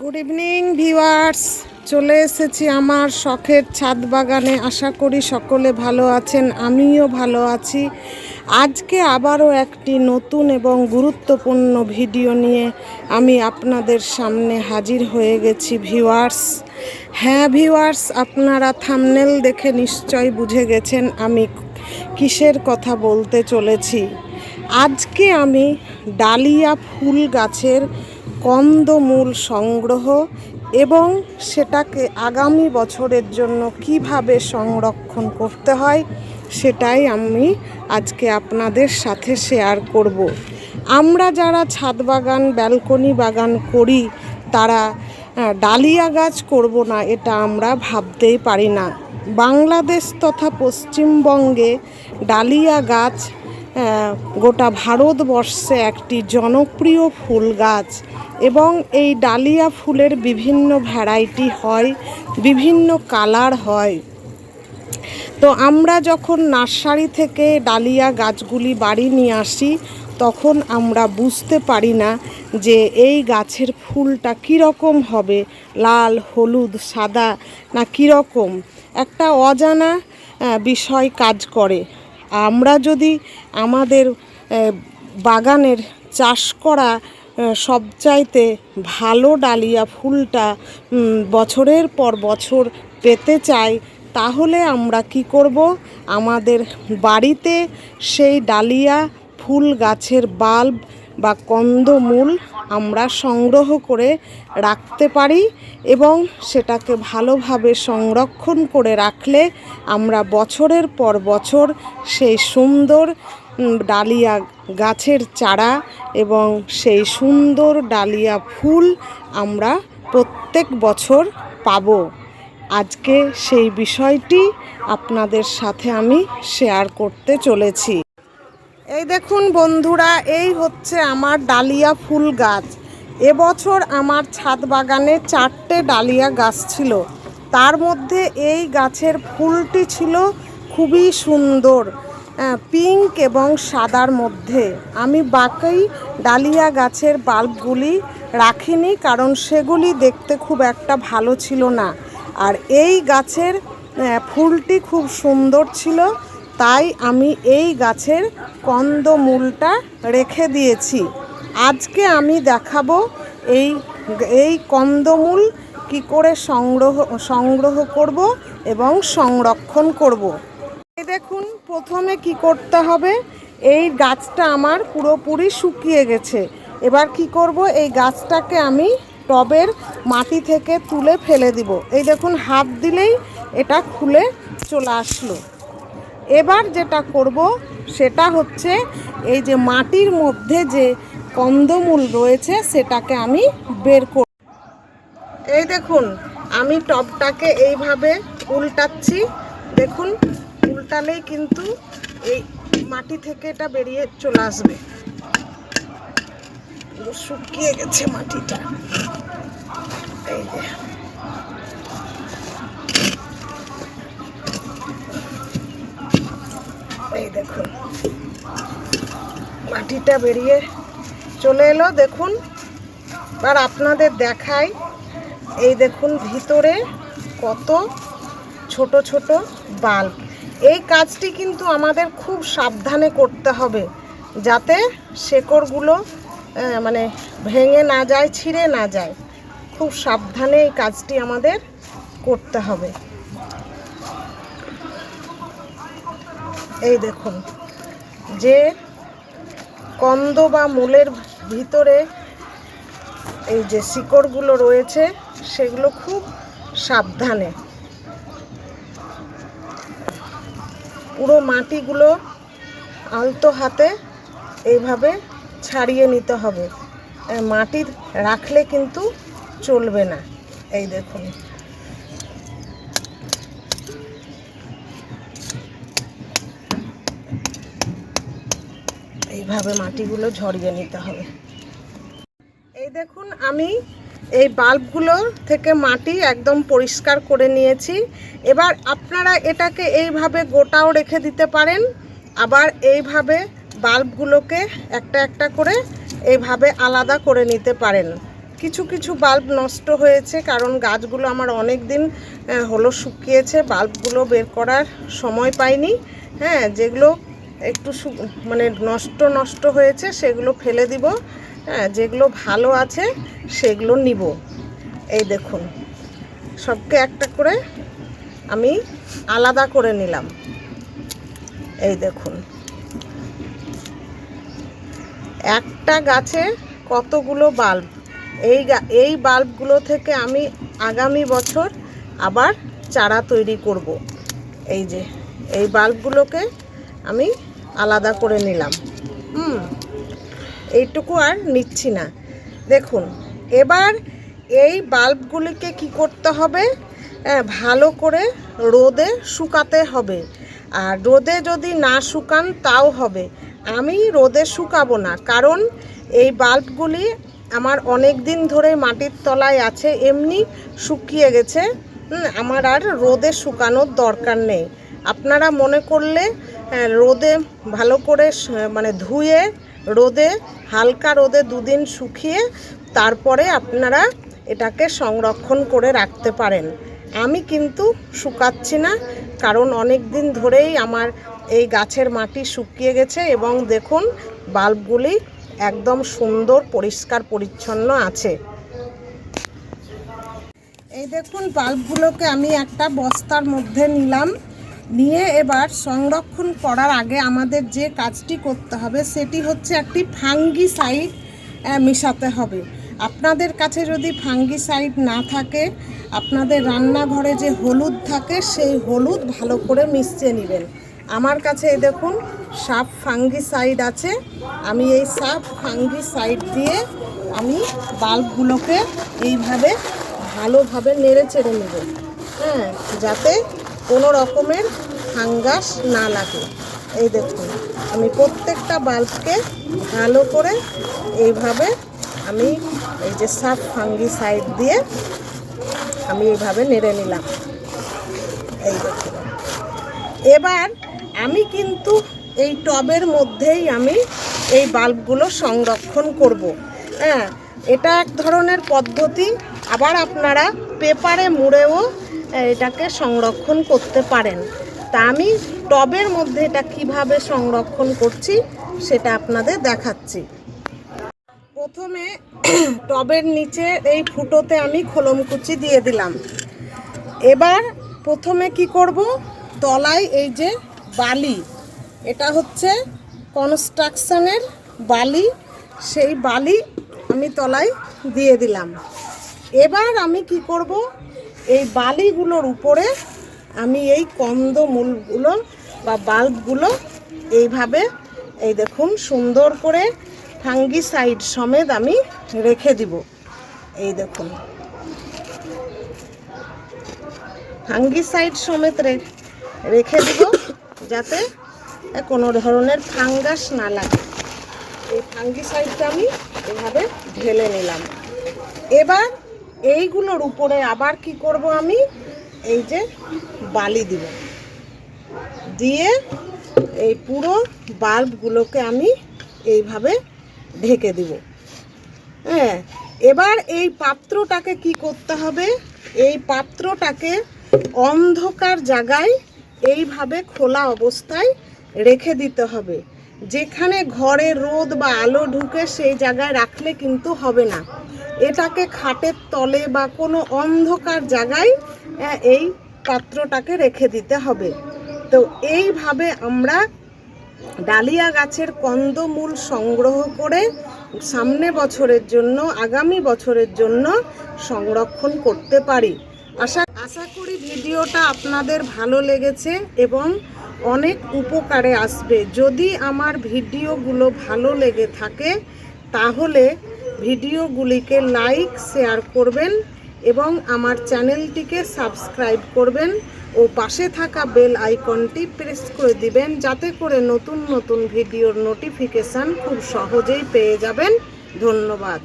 Good evening viewers চলে এসেছি আমার শখের ছাদ বাগানে। আশা করি সকলে ভালো আছেন, আমিও ভালো আছি। আজকে আবারও একটি নতুন এবং গুরুত্বপূর্ণ ভিডিও নিয়ে আমি আপনাদের সামনে হাজির হয়ে গেছি ভিউয়ার্স হ্যাঁ ভিউয়ার্স আপনারা থামনেল দেখে নিশ্চয় বুঝে গেছেন আমি কিসের কথা বলতে চলেছি। আজকে আমি ডালিয়া ফুল গাছের কন্দমূল সংগ্রহ এবং সেটাকে আগামী বছরের জন্য কীভাবে সংরক্ষণ করতে হয় সেটাই আমি আজকে আপনাদের সাথে শেয়ার করব। আমরা যারা ছাদ বাগান ব্যালকনি বাগান করি, তারা ডালিয়া গাছ করব না, এটা আমরা ভাবতেই পারি না বাংলাদেশ তথা পশ্চিমবঙ্গে ডালিয়া গাছ গোটা ভারতবর্ষে একটি জনপ্রিয় ফুল গাছ এবং এই ডালিয়া ফুলের বিভিন্ন ভ্যারাইটি হয়, বিভিন্ন কালার হয়। তো আমরা যখন নার্সারি থেকে ডালিয়া গাছগুলি বাড়ি নিয়ে আসি, তখন আমরা বুঝতে পারি না যে এই গাছের ফুলটা কীরকম হবে, লাল, হলুদ, সাদা না কীরকম। একটা অজানা বিষয় কাজ করে। আমরা যদি আমাদের বাগানের চাষ করা সব সবচাইতে ভালো ডালিয়া ফুলটা বছরের পর বছর পেতে চাই, তাহলে আমরা কি করব? আমাদের বাড়িতে সেই ডালিয়া ফুল গাছের বাল্ব বা কন্দমূল আমরা সংগ্রহ করে রাখতে পারি এবং সেটাকে ভালোভাবে সংরক্ষণ করে রাখলে আমরা বছরের পর বছর সেই সুন্দর ডালিয়া গাছের চারা এবং সেই সুন্দর ডালিয়া ফুল আমরা প্রত্যেক বছর পাব। আজকে সেই বিষয়টি আপনাদের সাথে আমি শেয়ার করতে চলেছি। এই দেখুন বন্ধুরা, এই হচ্ছে আমার ডালিয়া ফুল গাছ। এবছর আমার ছাদ বাগানে চারটে ডালিয়া গাছ ছিল। তার মধ্যে এই গাছের ফুলটি ছিল খুবই সুন্দর পিঙ্ক এবং সাদার মধ্যে। আমি বাকি ডালিয়া গাছের বাল্বগুলি রাখিনি কারণ সেগুলি দেখতে খুব একটা ভালো ছিল না। আর এই গাছের ফুলটি খুব সুন্দর ছিল। তাই আমি এই গাছের কন্দমূলটা রেখে দিয়েছি। আজকে আমি দেখাবো এই এই কন্দমূল কি করে সংগ্রহ সংগ্রহ করব এবং সংরক্ষণ করব। এই দেখুন, প্রথমে কি করতে হবে? এই গাছটা আমার পুরোপুরি শুকিয়ে গেছে। এবার কি করব? এই গাছটাকে আমি টবের মাটি থেকে তুলে ফেলে দিব। এই দেখুন, হাত দিলেই এটা খুলে চলে আসলো। এবার যেটা করব সেটা হচ্ছে এই যে মাটির মধ্যে যে কন্দমূল রয়েছে সেটাকে আমি বের করব এই দেখুন, আমি টবটাকে এইভাবে উল্টাচ্ছি। দেখুন, উল্টালেই কিন্তু এই মাটি থেকে এটা বেরিয়ে চলে আসবে। শুকিয়ে গেছে মাটিটা। এই যে। এই দেখুন। মাটিটা বেরিয়ে চলে এলো, দেখুন। আর আপনাদের দেখাই, এই দেখুন ভিতরে কত ছোট ছোট বাল্ব এই কাজটি কিন্তু আমাদের খুব সাবধানে করতে হবে, যাতে শেকড়গুলো মানে ভেঙে না যায়, ছিঁড়ে না যায়। খুব সাবধানে এই কাজটি আমাদের করতে হবে। এই দেখুন, যে কন্দ বা মূলের ভিতরে এই যে শিকড়গুলো রয়েছে, সেগুলো খুব সাবধানে। পুরো মাটিগুলো আলতো হাতে এইভাবে ছাড়িয়ে নিতে হবে। মাটির রাখলে কিন্তু চলবে না। এই দেখুন। এইভাবে মাটিগুলো ঝরিয়ে নিতে হবে। এই দেখুন, আমি এই বাল্বগুলো থেকে মাটি একদম পরিষ্কার করে নিয়েছি। এবার আপনারা এটাকে এইভাবে গোটাও রেখে দিতে পারেন। আবার এইভাবে বাল্বগুলোকে একটা একটা করে এইভাবে আলাদা করে নিতে পারেন। কিছু কিছু বাল্ব নষ্ট হয়েছে, কারণ গাছগুলো আমার অনেক দিন হলো শুকিয়েছে। বাল্বগুলো বের করার সময় পাইনি। হ্যাঁ যেগুলো একটু মানে নষ্ট নষ্ট হয়েছে, সেগুলো ফেলে দিব। হ্যাঁ যেগুলো ভালো আছে, সেগুলো নিব। এই দেখুন, সবকে একটা করে আমি আলাদা করে নিলাম। এই দেখুন, একটা গাছে কতগুলো বাল্ব? এই এই বাল্বগুলো থেকে আমি আগামী বছর আবার চারা তৈরি করব। এই যে, এই বাল্বগুলোকে আমি আলাদা করে নিলাম। হুম এইটুকু আর নিচ্ছি না। দেখুন এবার এই বাল্বগুলিকে কি করতে হবে? আহ, ভালো করে রোদে শুকাতে হবে। আর রোদে যদি না শুকান তাও হবে। আমি রোদে শুকাবো না কারণ এই বাল্বগুলি আমার অনেক দিন ধরে মাটির তলায় আছে এমনি শুকিয়ে গেছে। আমার আর রোদে শুকানোর দরকার নেই। আপনারা মনে করলে রোদে ভালো করে মানে ধুয়ে রোদে, হালকা রোদে দুদিন শুকিয়ে তারপরে আপনারা এটাকে সংরক্ষণ করে রাখতে পারেন। আমি কিন্তু শুকাচ্ছি না, কারণ অনেক দিন ধরেই আমার এই গাছের মাটি শুকিয়ে গেছে এবং দেখুন, বাল্বগুলি একদম সুন্দর, পরিষ্কার, পরিচ্ছন্ন আছে। এই দেখুন, বাল্বগুলোকে আমি একটা বস্তার মধ্যে নিলাম। নিয়ে এবার সংরক্ষণ করার আগে আমাদের যে কাজটি করতে হবে সেটি হচ্ছে একটি ফাঙ্গি সাইড মেশাতে হবে। আপনাদের কাছে যদি ফাঙ্গি সাইড না থাকে, আপনাদের রান্নাঘরে যে হলুদ থাকে, সেই হলুদ ভালো করে মিশিয়ে নেবেন। আমার কাছে দেখুন সাপ ফাঙ্গি সাইড আছে। আমি এই সাপ ফাঙ্গি সাইড দিয়ে আমি বাল্বগুলোকে এইভাবে ভালোভাবে নেড়ে চেড়ে নেব। হ্যাঁ যাতে কোনো রকমের ফাঙ্গাস না লাগে। এই দেখুন, আমি প্রত্যেকটা বাল্বকে ভালো করে এইভাবে আমি এই যে সাব ফাঙ্গি সাইড দিয়ে আমি এইভাবে নেড়ে নিলাম। এই দেখুন। এবার আমি কিন্তু এই টবের মধ্যেই আমি এই বাল্বগুলো সংরক্ষণ করব। হ্যাঁ এটা এক ধরনের পদ্ধতি। আবার আপনারা পেপারে মুড়েও এটাকে সংরক্ষণ করতে পারেন। তা আমি টবের মধ্যে এটা কীভাবে সংরক্ষণ করছি সেটা আপনাদের দেখাচ্ছি। প্রথমে টবের নিচে এই ফুটোতে আমি খোলমকুচি দিয়ে দিলাম। এবার প্রথমে কি করব? তলায় এই যে বালি, এটা হচ্ছে কনস্ট্রাকশনের বালি। সেই বালি আমি তলায় দিয়ে দিলাম। এবার আমি কি করব? এই বালিগুলোর উপরে আমি এই কন্দমূলগুলো বা বাল্বগুলো এইভাবে, এই দেখুন, সুন্দর করে ফাঙ্গিসাইড সমেত আমি রেখে দিব। এই দেখুন। ফাঙ্গিসাইড সমেত রে- রেখে দিব যাতে কোনো ধরনের ফাঙ্গাস না লাগে। এই ফাঙ্গিসাইডটা আমি এভাবে ঢেলে নিলাম। এবার এইগুলোর উপরে আবার কি করব আমি? এই যে বালি দিব। দিয়ে এই পুরো বাল্বগুলোকে আমি এইভাবে ঢেকে দিব। হ্যাঁ এবার এই পাত্রটাকে কি করতে হবে? এই পাত্রটাকে অন্ধকার জায়গায় এইভাবে খোলা অবস্থায় রেখে দিতে হবে। যেখানে ঘরে রোদ বা আলো ঢুকে সেই জায়গায় রাখলে কিন্তু হবে না। এটাকে খাটের তলে বা কোনো অন্ধকার জায়গায় এই পাত্রটাকে রেখে দিতে হবে। তো এইভাবে আমরা ডালিয়া গাছের কন্দমূল সংগ্রহ করে সামনে বছরের জন্য, আগামী বছরের জন্য সংরক্ষণ করতে পারি। আশা আশা করি ভিডিওটা আপনাদের ভালো লেগেছে এবং অনেক উপকারে আসবে। যদি আমার ভিডিওগুলো ভালো লেগে থাকে, তাহলে ভিডিওগুলিকে লাইক, শেয়ার করবেন এবং আমার চ্যানেলটিকে সাবস্ক্রাইব করবেন ও পাশে থাকা বেল আইকনটি প্রেস করে দিবেন যাতে করে নতুন নতুন ভিডিওর নোটিফিকেশান খুব সহজেই পেয়ে যাবেন। ধন্যবাদ।